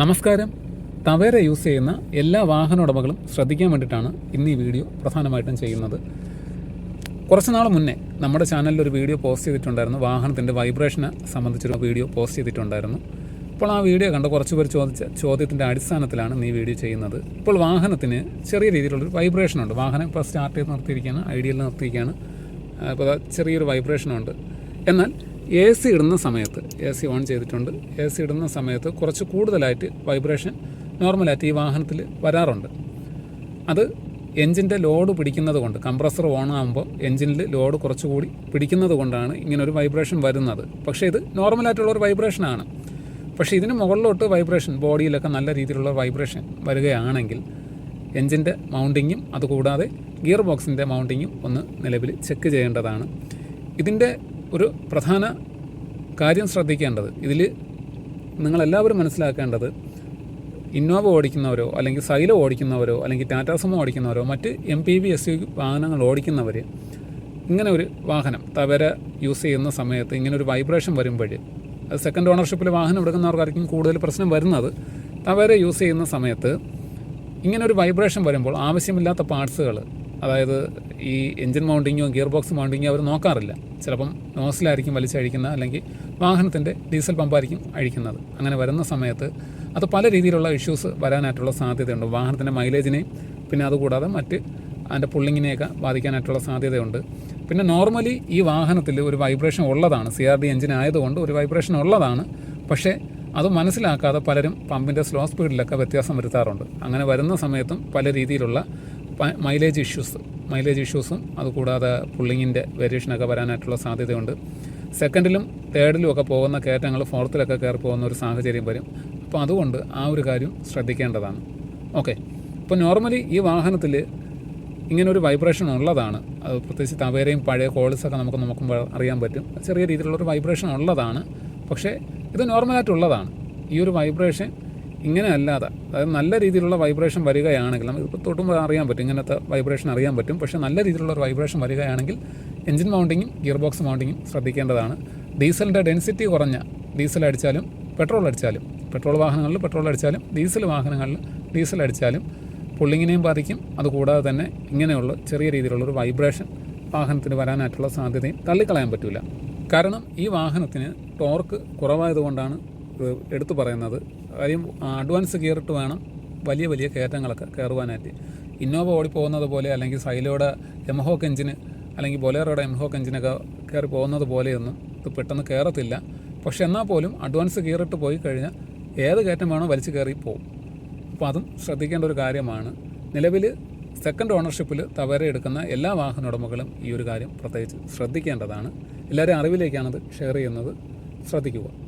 നമസ്കാരം. തവേര യൂസ് ചെയ്യുന്ന എല്ലാ വാഹന ഉടമകളും ശ്രദ്ധിക്കാൻ വേണ്ടിയിട്ടാണ് ഇന്ന് ഈ വീഡിയോ പ്രധാനമായിട്ടും ചെയ്യുന്നത്. കുറച്ച് നാൾ മുന്നേ നമ്മുടെ ചാനലിൽ ഒരു വീഡിയോ പോസ്റ്റ് ചെയ്തിട്ടുണ്ടായിരുന്നു. വാഹനത്തിന്റെ വൈബ്രേഷനെ സംബന്ധിച്ചൊരു വീഡിയോ പോസ്റ്റ് ചെയ്തിട്ടുണ്ടായിരുന്നു. ഇപ്പോൾ ആ വീഡിയോ കണ്ട കുറച്ച് പേർ ചോദിച്ച ചോദ്യത്തിന്റെ അടിസ്ഥാനത്തിലാണ് നീ വീഡിയോ ചെയ്യുന്നത്. ഇപ്പോൾ വാഹനത്തിന് ചെറിയ രീതിയിലുള്ളൊരു വൈബ്രേഷൻ ഉണ്ട്. വാഹനം ഇപ്പോൾ സ്റ്റാർട്ട് ചെയ്ത് നിർത്തിയിരിക്കുകയാണ് ഐഡിയയിൽ നിർത്തിയിരിക്കുകയാണ്. ഇപ്പോൾ ചെറിയൊരു വൈബ്രേഷനുണ്ട്. എന്നാൽ എ സി ഇടുന്ന സമയത്ത് എ സി ഓൺ ചെയ്തിട്ടുണ്ട്. എ സി ഇടുന്ന സമയത്ത് കുറച്ച് കൂടുതലായിട്ട് വൈബ്രേഷൻ നോർമലായിട്ട് ഈ വാഹനത്തിൽ വരാറുണ്ട്. അത് എൻജിന്റെ ലോഡ് പിടിക്കുന്നത് കൊണ്ട് കംപ്രസർ ഓൺ ആകുമ്പോൾ എൻജിനിൽ ലോഡ് കുറച്ചുകൂടി പിടിക്കുന്നത് കൊണ്ടാണ് ഇങ്ങനൊരു വൈബ്രേഷൻ വരുന്നത്. പക്ഷേ ഇത് നോർമലായിട്ടുള്ളൊരു വൈബ്രേഷനാണ് പക്ഷേ ഇതിന് മുകളിലോട്ട് വൈബ്രേഷൻ ബോഡിയിലൊക്കെ നല്ല രീതിയിലുള്ള വൈബ്രേഷൻ വരികയാണെങ്കിൽ എൻജിന്റെ മൗണ്ടിങ്ങും അതുകൂടാതെ ഗിയർ ബോക്സിന്റെ മൗണ്ടിങ്ങും ഒന്ന് നിലവിൽ ചെക്ക് ചെയ്യേണ്ടതാണ്. ഇതിന്റെ ഒരു പ്രധാന കാര്യം ശ്രദ്ധിക്കേണ്ടത്. ഇതിൽ നിങ്ങളെല്ലാവരും മനസ്സിലാക്കേണ്ടത് ഇന്നോവ ഓടിക്കുന്നവരോ അല്ലെങ്കിൽ സൈലോ ഓടിക്കുന്നവരോ അല്ലെങ്കിൽ ടാറ്റാ സുമോ ഓടിക്കുന്നവരോ മറ്റ് M P V S U വാഹനങ്ങൾ ഓടിക്കുന്നവർ ഇങ്ങനെ ഒരു വാഹനം തവര യൂസ് ചെയ്യുന്ന സമയത്ത് ഇങ്ങനെ ഒരു വൈബ്രേഷൻ വരുമ്പോൾ അത് സെക്കൻഡ് ഓണർഷിപ്പിൽ വാഹനം എടുക്കുന്നവർക്കായിരിക്കും കൂടുതൽ പ്രശ്നം വരുന്നത്. തവര യൂസ് ചെയ്യുന്ന സമയത്ത് ഇങ്ങനെ ഒരു വൈബ്രേഷൻ വരുമ്പോൾ ആവശ്യമില്ലാത്ത പാർട്സുകൾ അതായത് ഈ എഞ്ചിൻ മൗണ്ടിങ്ങോ ഗിയർ ബോക്സ് മൗണ്ടിങ്ങോ അവർ നോക്കാറില്ല. ചിലപ്പം നോസിലായിരിക്കും വലിച്ചഴിക്കുന്നത് അല്ലെങ്കിൽ വാഹനത്തിന്റെ ഡീസൽ പമ്പായിരിക്കും അഴിക്കുന്നത്. അങ്ങനെ വരുന്ന സമയത്ത് അത് പല രീതിയിലുള്ള ഇഷ്യൂസ് വരാനായിട്ടുള്ള സാധ്യതയുണ്ട്. വാഹനത്തിന്റെ മൈലേജിനെയും പിന്നെ അതുകൂടാതെ മറ്റ് അതിന്റെ പുള്ളിങ്ങിനെയൊക്കെ ബാധിക്കാനായിട്ടുള്ള സാധ്യതയുണ്ട്. പിന്നെ നോർമലി ഈ വാഹനത്തിൽ ഒരു വൈബ്രേഷൻ ഉള്ളതാണ്. സി ആർ ഡി എഞ്ചിൻ ആയതുകൊണ്ട് ഒരു വൈബ്രേഷൻ ഉള്ളതാണ്. പക്ഷേ അത് മനസ്സിലാക്കാതെ പലരും പമ്പിന്റെ സ്ലോ സ്പീഡിലൊക്കെ വ്യത്യാസം വരുത്താറുണ്ട്. അങ്ങനെ വരുന്ന സമയത്തും പല രീതിയിലുള്ള മൈലേജ് ഇഷ്യൂസ് മൈലേജ് ഇഷ്യൂസും അതുകൂടാതെ പുള്ളിങ്ങിന്റെ വേരിയേഷനൊക്കെ വരാനായിട്ടുള്ള സാധ്യതയുണ്ട്. സെക്കൻഡിലും തേർഡിലും ഒക്കെ പോകുന്ന കയറ്റങ്ങൾ ഫോർത്തിലൊക്കെ കയറി പോകുന്ന ഒരു സാഹചര്യം വരും. അപ്പോൾ അതുകൊണ്ട് ആ ഒരു കാര്യം ശ്രദ്ധിക്കേണ്ടതാണ്. ഓക്കെ. ഇപ്പോൾ നോർമലി ഈ വാഹനത്തിൽ ഇങ്ങനെ ഒരു വൈബ്രേഷൻ ഉള്ളതാണ്. അത് പ്രത്യേകിച്ച് തവേരയും പഴയ കോൾസൊക്കെ നമുക്ക് നോക്കുമ്പോൾ അറിയാൻ പറ്റും. ചെറിയ രീതിയിലുള്ളൊരു വൈബ്രേഷൻ ഉള്ളതാണ്. പക്ഷേ ഇത് നോർമലായിട്ടുള്ളതാണ് ഈ ഒരു വൈബ്രേഷൻ ഇങ്ങനെ അല്ലാതെ അതായത് നല്ല രീതിയിലുള്ള വൈബ്രേഷൻ വരികയാണെങ്കിൽ നമുക്ക് തൊട്ടുമ്പോൾ അറിയാൻ പറ്റും ഇങ്ങനത്തെ വൈബ്രേഷൻ അറിയാൻ പറ്റും. പക്ഷേ നല്ല രീതിയിലുള്ള ഒരു വൈബ്രേഷൻ വരികയാണെങ്കിൽ എഞ്ചിൻ മൗണ്ടിങ്ങും ഗിയർ ബോക്സ് മൗണ്ടിങ്ങും ശ്രദ്ധിക്കേണ്ടതാണ്. ഡീസലിന്റെ ഡെൻസിറ്റി കുറഞ്ഞ ഡീസൽ അടിച്ചാലും പെട്രോൾ അടിച്ചാലും പെട്രോൾ വാഹനങ്ങളിൽ പെട്രോൾ അടിച്ചാലും ഡീസൽ വാഹനങ്ങളിൽ ഡീസൽ അടിച്ചാലും പുള്ളിങ്ങിനെയും ബാധിക്കും. അതുകൂടാതെ തന്നെ ഇങ്ങനെയുള്ള ചെറിയ രീതിയിലുള്ള ഒരു വൈബ്രേഷൻ വാഹനത്തിന് വരാനായിട്ടുള്ള സാധ്യതയും തള്ളിക്കളയാൻ പറ്റില്ല കാരണം ഈ വാഹനത്തിന് ടോർക്ക് കുറവായതുകൊണ്ടാണ് എടുത്തു പറയുന്നത്. കാര്യം അഡ്വാൻസ് ഗിയറിട്ട് വേണം വലിയ വലിയ കയറ്റങ്ങളൊക്കെ കയറുവാനായിട്ട്. ഇന്നോവ ഓടിപ്പോകുന്നത് പോലെ അല്ലെങ്കിൽ സൈലോയുടെ എംഹോക്ക് എഞ്ചിന് അല്ലെങ്കിൽ ബൊലേറോയുടെ എംഹോക്ക് എഞ്ചിനൊക്കെ കയറി പോകുന്നത് പോലെയൊന്നും ഇത് പെട്ടെന്ന് കയറത്തില്ല. പക്ഷെ എന്നാൽ പോലും അഡ്വാൻസ് കയറിട്ട് പോയി കഴിഞ്ഞാൽ ഏത് കയറ്റം വേണോ വലിച്ചു കയറി പോകും അപ്പോൾ അതും ശ്രദ്ധിക്കേണ്ട ഒരു കാര്യമാണ്. നിലവിൽ സെക്കൻഡ് ഓണർഷിപ്പിൽ തവര എടുക്കുന്ന എല്ലാ വാഹന ഉടമകളും ഈ ഒരു കാര്യം പ്രത്യേകിച്ച് ശ്രദ്ധിക്കേണ്ടതാണ്. എല്ലാവരും അറിവിലേക്കാണത് ഷെയർ ചെയ്യുന്നത്. ശ്രദ്ധിക്കുക.